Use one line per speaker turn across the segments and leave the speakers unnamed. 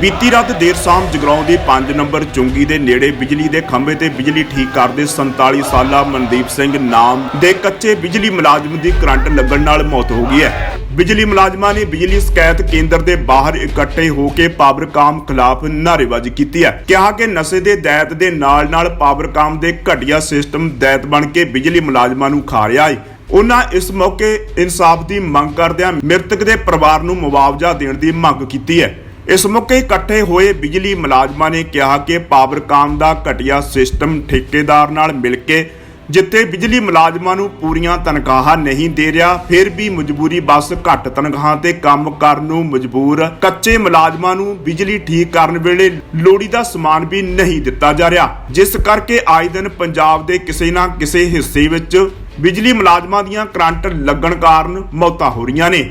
ਬੀਤੀ ਰਾਤ ਦੇਰ ਸ਼ਾਮ ਜਗਰਾਉਂ ਦੇ 5 ਨੰਬਰ ਚੁੰਗੀ ਦੇ ਨੇੜੇ ਬਿਜਲੀ ਦੇ ਖੰਭੇ ਤੇ ਬਿਜਲੀ ਠੀਕ ਕਰਦੇ 47 ਸਾਲਾ ਮਨਦੀਪ ਸਿੰਘ ਨਾਮ ਦੇ ਕੱਚੇ ਬਿਜਲੀ ਮੁਲਾਜ਼ਮ ਦੀ ਕਰੰਟ ਲੱਗਣ ਨਾਲ ਮੌਤ ਹੋ ਗਈ ਹੈ। ਬਿਜਲੀ ਮੁਲਾਜ਼ਮਾਂ ਨੇ ਬਿਜਲੀ ਸ਼ਿਕਾਇਤ ਕੇਂਦਰ ਦੇ ਬਾਹਰ ਇਕੱਠੇ ਹੋ ਕੇ ਪਾਵਰਕਾਮ ਖਿਲਾਫ ਨਾਅਰੇਬਾਜ਼ੀ ਕੀਤੀ ਹੈ। ਕਿਹਾ ਕਿ ਨਸ਼ੇ ਦੇ ਦੈਤ ਦੇ ਨਾਲ-ਨਾਲ ਪਾਵਰਕਾਮ ਦੇ ਘਟੀਆ ਸਿਸਟਮ ਦੈਤ ਬਣ ਕੇ ਬਿਜਲੀ ਮੁਲਾਜ਼ਮਾਂ ਨੂੰ ਖਾ ਰਿਹਾ ਹੈ। ਉਹਨਾਂ ਇਸ ਮੌਕੇ ਇਨਸਾਫ ਦੀ ਮੰਗ ਕਰਦਿਆਂ ਮ੍ਰਿਤਕ ਦੇ ਪਰਿਵਾਰ ਨੂੰ ਮੁਆਵਜ਼ਾ ਦੇਣ ਦੀ ਮੰਗ ਕੀਤੀ ਹੈ। ਇਸ ਮੌਕੇ ਇਕੱਠੇ ਹੋਏ ਬਿਜਲੀ ਮੁਲਾਜ਼ਮਾਂ ਨੇ ਕਿਹਾ ਕਿ ਪਾਵਰਕਾਮ ਦਾ ਘਟੀਆ ਸਿਸਟਮ ਠੇਕੇਦਾਰ ਨਾਲ ਮਿਲ ਕੇ ਜਿੱਥੇ ਬਿਜਲੀ ਮੁਲਾਜ਼ਮਾਂ ਨੂੰ ਪੂਰੀਆਂ ਤਨਖਾਹਾਂ ਨਹੀਂ ਦੇ ਰਿਹਾ, ਫਿਰ ਵੀ ਮਜਬੂਰੀ ਬਸ ਘੱਟ ਤਨਖਾਹਾਂ ਤੇ ਕੰਮ ਕਰਨ ਨੂੰ ਮਜਬੂਰ। ਕੱਚੇ ਮੁਲਾਜ਼ਮਾਂ ਨੂੰ ਬਿਜਲੀ ਠੀਕ ਕਰਨ ਵੇਲੇ ਲੋੜੀਦਾ ਸਮਾਨ ਵੀ ਨਹੀਂ ਦਿੱਤਾ ਜਾ ਰਿਹਾ। ਜਿਸ ਕਰਕੇ ਆਏ ਦਿਨ ਪੰਜਾਬ ਦੇ ਕਿਸੇ ਨਾ ਕਿਸੇ ਹਿੱਸੇ ਵਿੱਚ ਬਿਜਲੀ ਮੁਲਾਜ਼ਮਾਂ ਦੀਆਂ ਕਰੰਟ ਲੱਗਣ ਕਾਰਨ ਮੌਤਾਂ ਹੋ ਰਹੀਆਂ ਨੇ।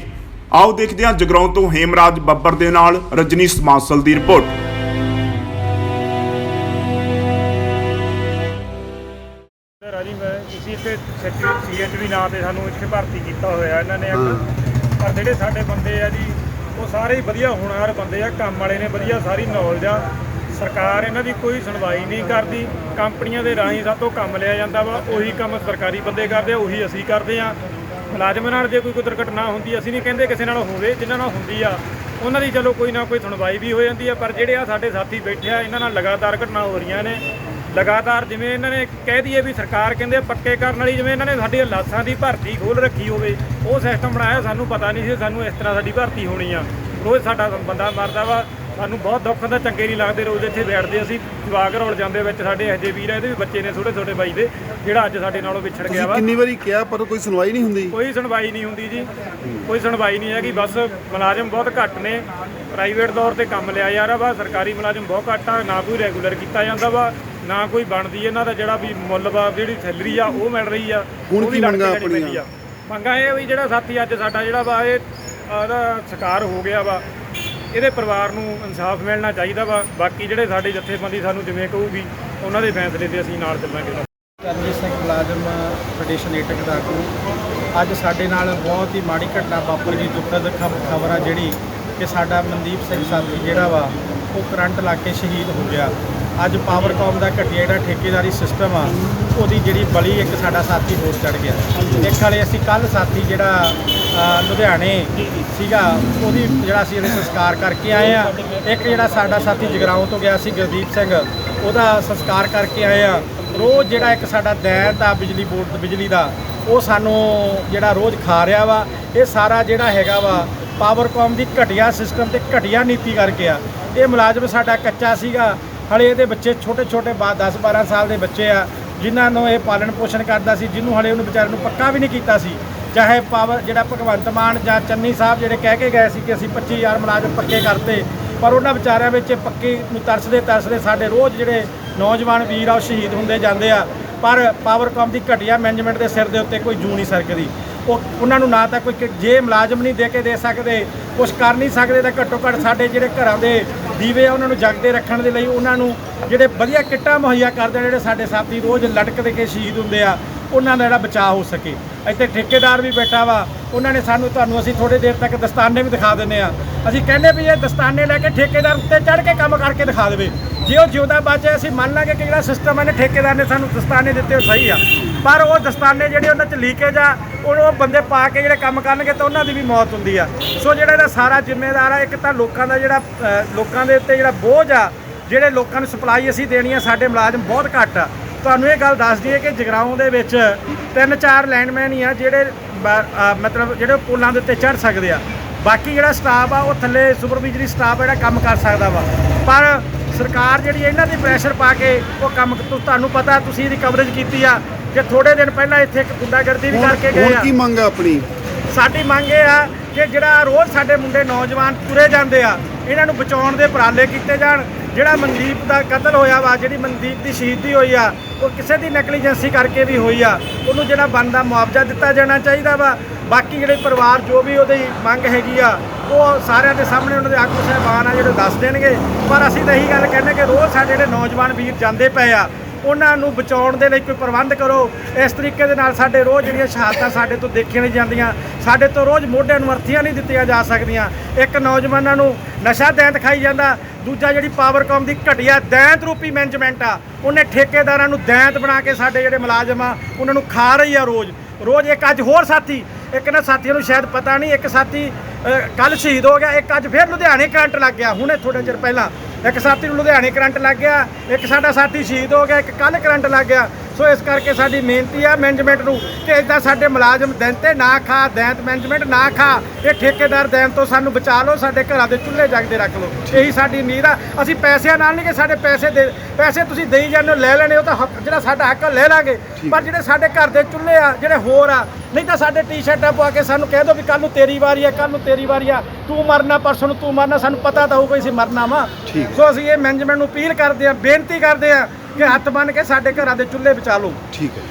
ਆਓ ਦੇਖਦੇ ਹਾਂ ਜਗਰਾਉਂ ਤੋਂ ਹੇਮਰਾਜ ਬੱਬਰ ਦੇ ਨਾਲ ਰਜਨੀ ਸਮਾਂਸਲ ਦੀ ਰਿਪੋਰਟ।
ਰਾਜੀ ਮੈਂ ਅਸੀਂ ਇੱਥੇ ਸੀਐਚਵੀ ਨਾਂ ਤੇ ਸਾਨੂੰ ਇੱਥੇ ਭਰਤੀ ਕੀਤਾ ਹੋਇਆ ਇਹਨਾਂ ਨੇ ਇੱਕ ਪਰ ਜਿਹੜੇ ਸਾਡੇ ਬੰਦੇ ਆ ਜੀ, ਉਹ ਸਾਰੇ ਹੀ ਵਧੀਆ ਹੋਣਹਾਰ ਬੰਦੇ ਆ, ਕੰਮ ਵਾਲੇ ਨੇ ਵਧੀਆ ਸਾਰੀ ਨੌਲੇਜ ਆ। ਸਰਕਾਰ ਇਹਨਾਂ ਦੀ ਕੋਈ ਸੁਣਵਾਈ ਨਹੀਂ ਕਰਦੀ, ਕੰਪਨੀਆਂ ਦੇ ਰਾਹੀਂ ਸਭ ਤੋਂ ਕੰਮ ਲਿਆ ਜਾਂਦਾ ਵਾ, ਉਹੀ ਕੰਮ ਸਰਕਾਰੀ ਬੰਦੇ ਕਰਦੇ ਆ, ਉਹੀ ਅਸੀਂ ਕਰਦੇ ਆ। ਮੁਲਾਜ਼ਮਾਂ ਨਾਲ ਜੇ ਕੋਈ ਕੋਈ ਦੁਰਘਟਨਾ ਹੁੰਦੀ, ਅਸੀਂ ਨਹੀਂ ਕਹਿੰਦੇ ਕਿਸੇ ਨਾਲ ਹੋਵੇ, ਜਿਨ੍ਹਾਂ ਨਾਲ ਹੁੰਦੀ ਆ, ਉਹਨਾਂ ਦੀ ਚਲੋ ਕੋਈ ਨਾ ਕੋਈ ਸੁਣਵਾਈ ਵੀ ਹੋ ਜਾਂਦੀ ਆ, ਪਰ ਜਿਹੜੇ ਆ ਸਾਡੇ ਸਾਥੀ ਬੈਠੇ ਆ, ਇਹਨਾਂ ਨਾਲ ਲਗਾਤਾਰ ਘਟਨਾ ਹੋ ਰਹੀਆਂ ਨੇ। ਲਗਾਤਾਰ ਜਿਵੇਂ ਇਹਨਾਂ ਨੇ ਕਹਿ ਦਈਏ ਵੀ ਸਰਕਾਰ ਕਹਿੰਦੇ ਪੱਕੇ ਕਰਨ ਵਾਲੀ, ਜਿਵੇਂ ਇਹਨਾਂ ਨੇ ਸਾਡੀਆਂ ਲਾਸਾਂ ਦੀ ਭਰਤੀ ਖੋਲ ਰੱਖੀ ਹੋਵੇ, ਉਹ ਸਿਸਟਮ ਬਣਾਇਆ, ਸਾਨੂੰ ਪਤਾ ਨਹੀਂ ਸੀ, ਸਾਨੂੰ ਇਸ ਤਰ੍ਹਾਂ ਸਾਡੀ ਭਰਤੀ ਹੋਣੀ ਆ। ਰੋਜ਼ ਸਾਡਾ ਬੰਦਾ ਮਰਦਾ ਵਾ ਸਾਨੂੰ ਬਹੁਤ ਦੁੱਖ ਹੁੰਦਾ ਚੰਗੇ ਨਹੀਂ ਲੱਗਦੇ ਰੋਜ਼ ਇੱਥੇ ਬੈਠਦੇ ਅਸੀਂ ਜਵਾਗ ਰੋਲ ਜਾਂਦੇ ਵਿੱਚ ਸਾਡੇ ਜਿਹੇ ਵੀਰ ਆ ਇਹਦੇ ਵੀ ਬੱਚੇ ਨੇ ਛੋਟੇ ਛੋਟੇ ਬਾਈ ਦੇ ਜਿਹੜਾ ਅੱਜ ਸਾਡੇ ਨਾਲੋਂ ਵਿਛੜ ਗਿਆ
ਤੁਸੀਂ
ਵਾ।
ਕਿੰਨੀ ਵਾਰੀ ਕਿਹਾ ਪਰ ਕੋਈ ਸੁਣਵਾਈ ਨਹੀਂ ਹੁੰਦੀ?
ਕੋਈ ਸੁਣਵਾਈ ਨਹੀਂ ਹੁੰਦੀ ਜੀ ਕੋਈ ਸੁਣਵਾਈ ਨਹੀਂ ਹੈਗੀ ਬਸ ਮੁਲਾਜ਼ਮ ਬਹੁਤ ਘੱਟ ਨੇ ਪ੍ਰਾਈਵੇਟ ਤੌਰ ਤੇ ਕੰਮ ਲਿਆ ਜਾ ਰਿਹਾ ਵਾ ਸਰਕਾਰੀ ਮੁਲਾਜ਼ਮ ਬਹੁਤ ਘੱਟ ਆ ਨਾ ਕੋਈ ਰੈਗੂਲਰ ਕੀਤਾ ਜਾਂਦਾ ਵਾ ਨਾ ਕੋਈ ਬਣਦੀ ਇਹਨਾਂ ਦਾ ਜਿਹੜਾ ਵੀ ਮੁੱਲ ਵਾ ਜਿਹੜੀ ਸੈਲਰੀ ਆ ਉਹ ਮਿਲ ਰਹੀ ਆ
ਹੁਣ ਕੀ ਮੰਗਾਂ ਆਪਣੀਆਂ?
ਮੰਗਾਂ ਇਹ ਵੀ ਜਿਹੜਾ ਸਾਥੀ ਅੱਜ ਸਾਡਾ ਜਿਹੜਾ ਵਾ ਇਹ ਉਹਦਾ ਸ਼ਿਕਾਰ ਹੋ ਗਿਆ ਵਾ ਇਹਦੇ ਪਰਿਵਾਰ ਨੂੰ ਇਨਸਾਫ ਮਿਲਣਾ ਚਾਹੀਦਾ ਵਾ। ਬਾਕੀ ਜਿਹੜੇ ਸਾਡੇ ਜਥੇਬੰਦੀ ਸਾਨੂੰ ਜਿਵੇਂ ਕਹੂਗੀ, ਉਹਨਾਂ ਦੇ ਫੈਸਲੇ ਤੇ ਅਸੀਂ ਨਾਲ ਚੱਲਾਂਗੇ।
ਕਰਨਜੀਤ ਸਿੰਘ ਮੁਲਾਜ਼ਮ ਫੈਡਰੇਸ਼ਨ ਏਟਕ ਦਾ ਆਗੂ ਅੱਜ ਸਾਡੇ ਨਾਲ ਬਹੁਤ ਹੀ ਮਾੜੀ ਘਟਨਾ ਵਾਪਰ ਗਈ। ਦੁੱਖਦ ਖਬਰ ਆ ਜਿਹੜੀ ਕਿ ਸਾਡਾ ਮਨਦੀਪ ਸਿੰਘ ਸਾਥੀ ਜਿਹੜਾ ਵਾ, ਉਹ ਕਰੰਟ ਲਾ ਕੇ ਸ਼ਹੀਦ ਹੋ ਗਿਆ। ਅੱਜ ਪਾਵਰਕਾਮ ਦਾ ਘਟੀਆ ਜਿਹੜਾ ਠੇਕੇਦਾਰੀ ਸਿਸਟਮ ਆ, ਉਹਦੀ ਜਿਹੜੀ ਬਲੀ ਇੱਕ ਸਾਡਾ ਸਾਥੀ ਹੋਰ ਚੜ ਗਿਆ। ਇੱਕ ਵਾਲੇ ਅਸੀਂ ਕੱਲ ਸਾਥੀ ਜਿਹੜਾ ਲੁਧਿਆਣੇ ਸੀਗਾ, ਉਹਦੀ ਜਿਹੜਾ ਅਸੀਂ ਇਹਦੇ ਸੰਸਕਾਰ ਕਰਕੇ ਆਏ ਆ ਇੱਕ ਜਿਹੜਾ ਸਾਡਾ ਸਾਥੀ ਜਗਰਾਉਂ ਤੋਂ ਗਿਆ ਸੀ, ਗੁਰਦੀਪ ਸਿੰਘ, ਉਹਦਾ ਸੰਸਕਾਰ ਕਰਕੇ ਆਏ ਆ ਰੋਜ਼ ਜਿਹੜਾ ਇੱਕ ਸਾਡਾ ਦੈਨ ਦਾ ਬਿਜਲੀ ਬੋਰਡ, ਬਿਜਲੀ ਦਾ, ਉਹ ਸਾਨੂੰ ਜਿਹੜਾ ਰੋਜ਼ ਖਾ ਰਿਹਾ ਵਾ। ਇਹ ਸਾਰਾ ਜਿਹੜਾ ਹੈਗਾ ਵਾ ਪਾਵਰਕਾਮ ਦੀ ਘਟੀਆ ਸਿਸਟਮ ਤੇ ਘਟੀਆ ਨੀਤੀ ਕਰਕੇ ਆ। ਇਹ ਮੁਲਾਜ਼ਮ ਸਾਡਾ ਕੱਚਾ ਸੀਗਾ। ਹਲੇ ਇਹਦੇ ਬੱਚੇ ਛੋਟੇ ਛੋਟੇ ਬਾਅਦ 10 12 ਸਾਲ ਦੇ ਬੱਚੇ ਆ, ਜਿਨ੍ਹਾਂ ਨੂੰ ਇਹ ਪਾਲਣ ਪੋਸ਼ਣ ਕਰਦਾ ਸੀ ਜਿਹਨੂੰ ਹਲੇ ਉਹਨੂੰ ਵਿਚਾਰੇ ਨੂੰ ਪੱਕਾ ਵੀ ਨਹੀਂ ਕੀਤਾ ਸੀ। ਚਾਹੇ ਪਾਵਰ ਜਿਹੜਾ ਭਗਵੰਤ ਮਾਨ ਜਾਂ ਚੰਨੀ ਸਾਹਿਬ ਜਿਹੜੇ ਕਹਿ ਕੇ ਗਏ ਸੀ ਕਿ ਅਸੀਂ 25000 ਮੁਲਾਜ਼ਮ ਪੱਕੇ ਕਰਤੇ, ਪਰ ਉਹਨਾਂ ਵਿਚਾਰਿਆਂ ਵਿੱਚ ਪੱਕੇ ਨੂੰ ਤਰਸਦੇ ਤਰਸਦੇ ਸਾਡੇ ਰੋਜ਼ ਜਿਹੜੇ ਨੌਜਵਾਨ ਵੀਰ ਆ, ਉਹ ਸ਼ਹੀਦ ਹੁੰਦੇ ਜਾਂਦੇ ਆ। ਪਰ ਪਾਵਰਕਾਮ ਦੀ ਘਟੀਆ ਮੈਨੇਜਮੈਂਟ ਦੇ ਸਿਰ ਦੇ ਉੱਤੇ ਕੋਈ ਜੂ ਨਹੀਂ ਸਰਕਦੀ। ਉਹ, ਉਹਨਾਂ ਨੂੰ ਨਾ ਤਾਂ ਕੋਈ ਕਿ- ਜੇ ਮੁਲਾਜ਼ਮ ਨਹੀਂ ਦੇ ਕੇ ਦੇ ਸਕਦੇ ਕੁਝ ਕਰ ਨਹੀਂ ਸਕਦੇ, ਤਾਂ ਘੱਟੋ ਘੱਟ ਸਾਡੇ ਜਿਹੜੇ ਘਰਾਂ ਦੇ ਦੀਵੇ ਆ, ਉਹਨਾਂ ਨੂੰ ਜਗਦੇ ਰੱਖਣ ਦੇ ਲਈ ਉਹਨਾਂ ਨੂੰ ਜਿਹੜੇ ਵਧੀਆ ਕਿੱਟਾਂ ਮੁਹੱਈਆ ਕਰਦੇ ਜਿਹੜੇ ਸਾਡੇ ਸਾਥੀ ਰੋਜ਼ ਲਟਕਦੇ ਕੇ ਸ਼ਹੀਦ ਹੁੰਦੇ ਆ, ਉਹਨਾਂ ਦਾ ਜਿਹੜਾ ਬਚਾਅ ਹੋ ਸਕੇ। ਇੱਥੇ ਠੇਕੇਦਾਰ ਵੀ ਬੈਠਾ ਵਾ। ਉਹਨਾਂ ਨੇ ਸਾਨੂੰ ਤੁਹਾਨੂੰ ਅਸੀਂ ਥੋੜੇ ਦੇਰ ਤੱਕ ਦਸਤਾਨੇ ਵੀ ਦਿਖਾ ਦਿੰਨੇ ਆ ਅਸੀਂ ਕਹਿੰਦੇ ਵੀ ਇਹ ਦਸਤਾਨੇ ਲੈ ਕੇ ਠੇਕੇਦਾਰ ਉੱਤੇ ਚੜ੍ਹ ਕੇ ਕੰਮ ਕਰਕੇ ਦਿਖਾ ਦੇਵੇ। ਜੇ ਉਹ ਜਿਉਂਦਾ ਬਚੇ ਅਸੀਂ ਮੰਨ ਲਾਂਗੇ ਕਿ ਜਿਹੜਾ ਸਿਸਟਮ ਇਹਨੇ ਠੇਕੇਦਾਰ ਨੇ ਸਾਨੂੰ ਦਸਤਾਨੇ ਦਿੱਤੇ ਉਹ ਸਹੀ ਆ। ਪਰ ਉਹ ਦਸਤਾਨੇ ਜਿਹੜੇ ਉਹਨਾਂ 'ਚ ਲੀਕੇਜ ਆ, ਉਹ ਬੰਦੇ ਪਾ ਕੇ ਜਿਹੜੇ ਕੰਮ ਕਰਨਗੇ ਤਾਂ ਉਹਨਾਂ ਦੀ ਵੀ ਮੌਤ ਹੁੰਦੀ ਆ। ਸੋ ਜਿਹੜਾ ਇਹਦਾ ਸਾਰਾ ਜ਼ਿੰਮੇਦਾਰ ਆ, ਇੱਕ ਤਾਂ ਲੋਕਾਂ ਦਾ ਜਿਹੜਾ ਲੋਕਾਂ ਦੇ ਉੱਤੇ ਜਿਹੜਾ ਬੋਝ ਆ, ਜਿਹੜੇ ਲੋਕਾਂ ਨੂੰ ਸਪਲਾਈ ਅਸੀਂ ਦੇਣੀ ਆ, ਸਾਡੇ ਮੁਲਾਜ਼ਮ ਬਹੁਤ ਘੱਟ ਆ। ਤੁਹਾਨੂੰ ਇਹ ਗੱਲ ਦੱਸ ਦਈਏ ਕਿ ਜਗਰਾਉਂ ਦੇ ਵਿੱਚ ਤਿੰਨ ਚਾਰ ਲਾਈਨਮੈਨ ਹੀ ਆ ਜਿਹੜੇ ਮਤਲਬ ਜਿਹੜੇ ਪੁਲਾਂ ਦੇ ਉੱਤੇ ਚੜ ਸਕਦੇ ਆ। ਬਾਕੀ ਜਿਹੜਾ ਸਟਾਫ ਆ ਉਹ ਥੱਲੇ ਸੁਪਰ ਬਿਜਲੀ ਸਟਾਫ ਜਿਹੜਾ ਕੰਮ ਕਰ ਸਕਦਾ ਵਾ। ਪਰ ਸਰਕਾਰ ਜਿਹੜੀ ਇਹਨਾਂ ਦੀ ਪ੍ਰੈਸ਼ਰ ਪਾ ਕੇ ਉਹ ਕੰਮ ਤੁਹਾਨੂੰ ਪਤਾ ਤੁਸੀਂ ਇਹਦੀ ਕਵਰੇਜ ਕੀਤੀ ਆ ਕਿ ਥੋੜੇ ਦਿਨ ਪਹਿਲਾਂ ਇੱਥੇ ਇੱਕ ਗੁੰਡਾਗਰਦੀ ਵੀ ਕਰਕੇ ਗਏ ਆ।
ਕੀ ਮੰਗ ਆ ਆਪਣੀ?
ਸਾਡੀ ਮੰਗ ਇਹ ਆ ਕਿ ਜਿਹੜਾ ਰੋਜ਼ ਸਾਡੇ ਮੁੰਡੇ ਨੌਜਵਾਨ ਤੁਰੇ ਜਾਂਦੇ ਆ ਇਹਨਾਂ ਨੂੰ ਬਚਾਉਣ ਦੇ ਉਪਰਾਲੇ ਕੀਤੇ ਜਾਣ। ਜਿਹੜਾ ਮਨਦੀਪ ਦਾ ਕਤਲ ਹੋਇਆ ਵਾ, ਜਿਹੜੀ ਮਨਦੀਪ ਦੀ ਸ਼ਹੀਦੀ ਹੋਈ ਆ, ਉਹ ਕਿਸੇ ਦੀ ਨੈਗਲੀਜੈਂਸੀ ਕਰਕੇ ਵੀ ਹੋਈ ਆ। ਉਹਨੂੰ ਜਿਹੜਾ ਬਣਦਾ ਮੁਆਵਜ਼ਾ ਦਿੱਤਾ ਜਾਣਾ ਚਾਹੀਦਾ ਵਾ। ਬਾਕੀ ਜਿਹੜੇ ਪਰਿਵਾਰ ਜੋ ਵੀ ਉਹਦੀ ਮੰਗ ਹੈਗੀ ਆ, ਉਹ ਸਾਰਿਆਂ ਦੇ ਸਾਹਮਣੇ ਉਹਨਾਂ ਦੇ ਆਗੂ ਸਾਹਿਬਾਨ ਆ ਜਿਹੜੇ ਦੱਸ ਦੇਣਗੇ। ਪਰ ਅਸੀਂ ਤਾਂ ਇਹੀ ਗੱਲ ਕਹਿੰਦੇ ਕਿ ਰੋਜ਼ ਸਾਡੇ ਜਿਹੜੇ ਨੌਜਵਾਨ ਵੀਰ ਜਾਂਦੇ ਪਏ ਆ ਉਹਨਾਂ ਨੂੰ ਬਚਾਉਣ ਦੇ ਲਈ ਕੋਈ ਪ੍ਰਬੰਧ ਕਰੋ। ਇਸ ਤਰੀਕੇ ਦੇ ਨਾਲ ਸਾਡੇ ਰੋਜ਼ ਜਿਹੜੀਆਂ ਸ਼ਹਾਦਤਾਂ ਸਾਡੇ ਤੋਂ ਦੇਖੀਆਂ ਨਹੀਂ ਜਾਂਦੀਆਂ। ਸਾਡੇ ਤੋਂ ਰੋਜ਼ ਮੋਢਿਆਂ ਨੂੰ ਅਰਥੀਆਂ ਨਹੀਂ ਦਿੱਤੀਆਂ ਜਾ ਸਕਦੀਆਂ। ਇੱਕ ਨੌਜਵਾਨਾਂ ਨੂੰ ਨਸ਼ਾ ਦੈਂਤ ਖਾਈ ਜਾਂਦਾ। ਦੂਜਾ ਜਿਹੜੀ ਪਾਵਰਕਾਮ ਦੀ ਘਟੀਆ ਦੈਂਤ ਰੂਪੀ ਮੈਨੇਜਮੈਂਟ ਆ, ਉਹਨੇ ਠੇਕੇਦਾਰਾਂ ਨੂੰ ਦੈਂਤ ਬਣਾ ਕੇ ਸਾਡੇ ਜਿਹੜੇ ਮੁਲਾਜ਼ਮ ਆ, ਉਹਨਾਂ ਨੂੰ ਖਾ ਰਹੀ ਆ ਰੋਜ਼। ਰੋਜ਼ ਇੱਕ ਅੱਜ ਹੋਰ ਸਾਥੀ, ਇੱਕ ਨਾ ਸਾਥੀਆਂ ਨੂੰ ਸ਼ਾਇਦ ਪਤਾ ਨਹੀਂ, ਇੱਕ ਸਾਥੀ ਕੱਲ ਸ਼ਹੀਦ ਹੋ ਗਿਆ, ਇੱਕ ਅੱਜ ਫਿਰ ਲੁਧਿਆਣੇ ਕਰੰਟ ਲੱਗ ਗਿਆ। ਹੁਣੇ ਥੋੜੇ ਚਿਰ ਪਹਿਲਾਂ ਇੱਕ ਸਾਥੀ ਨੂੰ ਲੁਧਿਆਣੇ ਕਰੰਟ ਲੱਗ ਗਿਆ, ਇੱਕ ਸਾਡਾ ਸਾਥੀ ਸ਼ਹੀਦ ਹੋ ਗਿਆ, ਇੱਕ ਕੱਲ ਕਰੰਟ ਲੱਗ ਗਿਆ। ਸੋ ਇਸ ਕਰਕੇ ਸਾਡੀ ਬੇਨਤੀ ਆ ਮੈਨੇਜਮੈਂਟ ਨੂੰ ਕਿ ਇਦਾਂ ਸਾਡੇ ਮੁਲਾਜ਼ਮ ਦਿਨ ਤੇ ਨਾ ਖਾ ਦੈਂਤ ਮੈਨੇਜਮੈਂਟ ਨਾ ਖਾ ਇਹ ਠੇਕੇਦਾਰ ਦੈਂਤ ਤੋਂ ਸਾਨੂੰ ਬਚਾ ਲਓ ਸਾਡੇ ਘਰਾਂ ਦੇ ਚੁੱਲ੍ਹੇ ਜਗਦੇ ਰੱਖ ਲਓ। ਇਹੀ ਸਾਡੀ ਉਮੀਦ ਆ। ਅਸੀਂ ਪੈਸਿਆਂ ਨਾਲ ਨਹੀਂ ਕਿ ਸਾਡੇ ਪੈਸੇ ਦੇ ਪੈਸੇ ਤੁਸੀਂ ਦੇਈ ਜਾਂਦੇ ਹੋ ਲੈ ਲੈਣੇ ਉਹ ਤਾਂ ਹੱਕ ਜਿਹੜਾ ਸਾਡਾ ਹੱਕ ਆ, ਲੈ ਲਾਂਗੇ। ਪਰ ਜਿਹੜੇ ਸਾਡੇ ਘਰ ਦੇ ਚੁੱਲ੍ਹੇ ਆ ਜਿਹੜੇ ਹੋਰ ਆ ਨਹੀਂ ਤਾਂ ਸਾਡੇ ਟੀ-ਸ਼ਰਟਾਂ ਪਵਾ ਕੇ ਸਾਨੂੰ ਕਹਿ ਦਿਓ ਵੀ ਕੱਲ ਨੂੰ ਤੇਰੀ ਵਾਰੀ ਆ ਕੱਲ ਨੂੰ ਤੇਰੀ ਵਾਰੀ ਆ। ਤੂੰ ਮਰਨਾ ਪਰਸੋਂ ਨੂੰ ਤੂੰ ਮਰਨਾ ਸਾਨੂੰ ਪਤਾ ਤਾਂ ਹੋਊਗਾ ਅਸੀਂ ਮਰਨਾ ਵਾ। ਸੋ ਅਸੀਂ ਇਹ ਮੈਨੇਜਮੈਂਟ ਨੂੰ ਅਪੀਲ ਕਰਦੇ ਆ ਬੇਨਤੀ ਕਰਦੇ ਆ ਕਿ ਹੱਥ ਬੰਨ ਕੇ ਸਾਡੇ ਘਰਾਂ ਦੇ ਚੁੱਲ੍ਹੇ ਬਚਾ ਲਓ।
ਠੀਕ ਹੈ